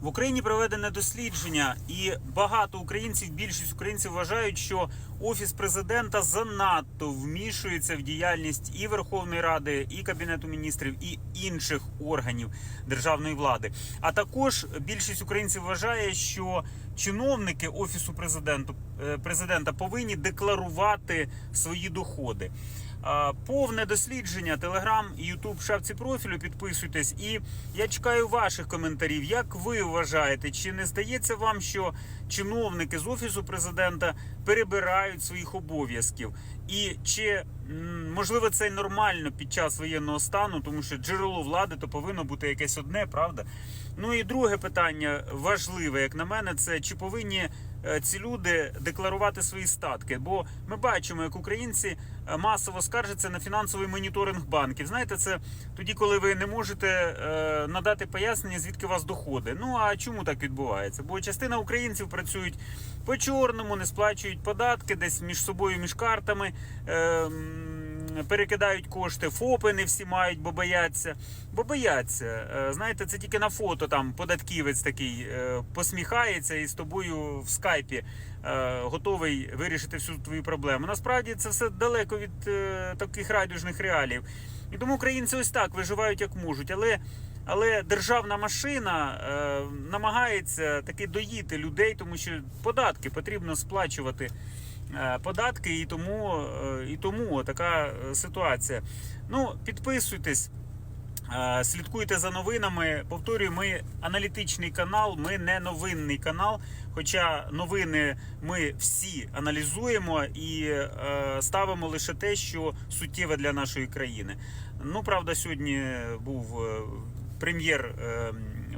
В Україні проведене дослідження, і багато українців, більшість українців вважають, що офіс президента занадто вмішується в діяльність і Верховної Ради, і Кабінету міністрів, і інших органів державної влади. А також більшість українців вважає, що чиновники офісу президенту е, президента повинні декларувати свої доходи. Повне дослідження Телеграм Ютуб шапці профілю. Підписуйтесь, і я чекаю ваших коментарів. Як ви вважаєте, чи не здається вам, що чиновники з офісу президента перебирають своїх обов'язків? І чи можливо це нормально під час воєнного стану, тому що джерело влади то повинно бути якесь одне, правда? Ну і друге питання важливе, як на мене, це чи повинні ці люди декларувати свої статки? Бо ми бачимо, як українці е, масово скаржаться на фінансовий моніторинг банків. Знаєте, це тоді, коли ви не можете е, надати пояснення, звідки у вас доходи. Ну а чому так відбувається? Бо частина українців працюють по чорному, не сплачують податки, десь між собою, між картами. Перекидають кошти, ФОПи не всі мають, бо бояться. Бо бояться. Е, Знаєте, це тільки на фото там податківець такий е, посміхається і з тобою в скайпі е, готовий вирішити всю твою проблему. Насправді це все далеко від таких радужних реалів. І тому українці ось так виживають як можуть. Але, але державна машина е, намагається таки доїти людей, тому що податки потрібно сплачувати податки, і тому, е, і тому така е, ситуація. Ну, підписуйтесь. Е, Слідкуйте за новинами. Повторюю, ми аналітичний канал, ми не новинний канал. Хоча новини ми всі аналізуємо і е, ставимо лише те, що суттєве для нашої країни. Ну, правда, сьогодні був е, прем'єр е,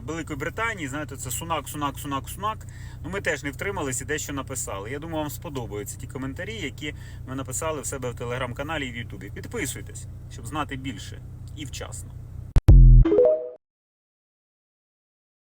Великої Британії. Знаєте, це Сунак, Сунак, Сунак, Сунак. Ну, ми теж не втрималися і дещо написали. Я думаю, вам сподобаються ті коментарі, які ми написали в себе в телеграм-каналі і в Ютубі. Підписуйтесь, щоб знати більше і вчасно.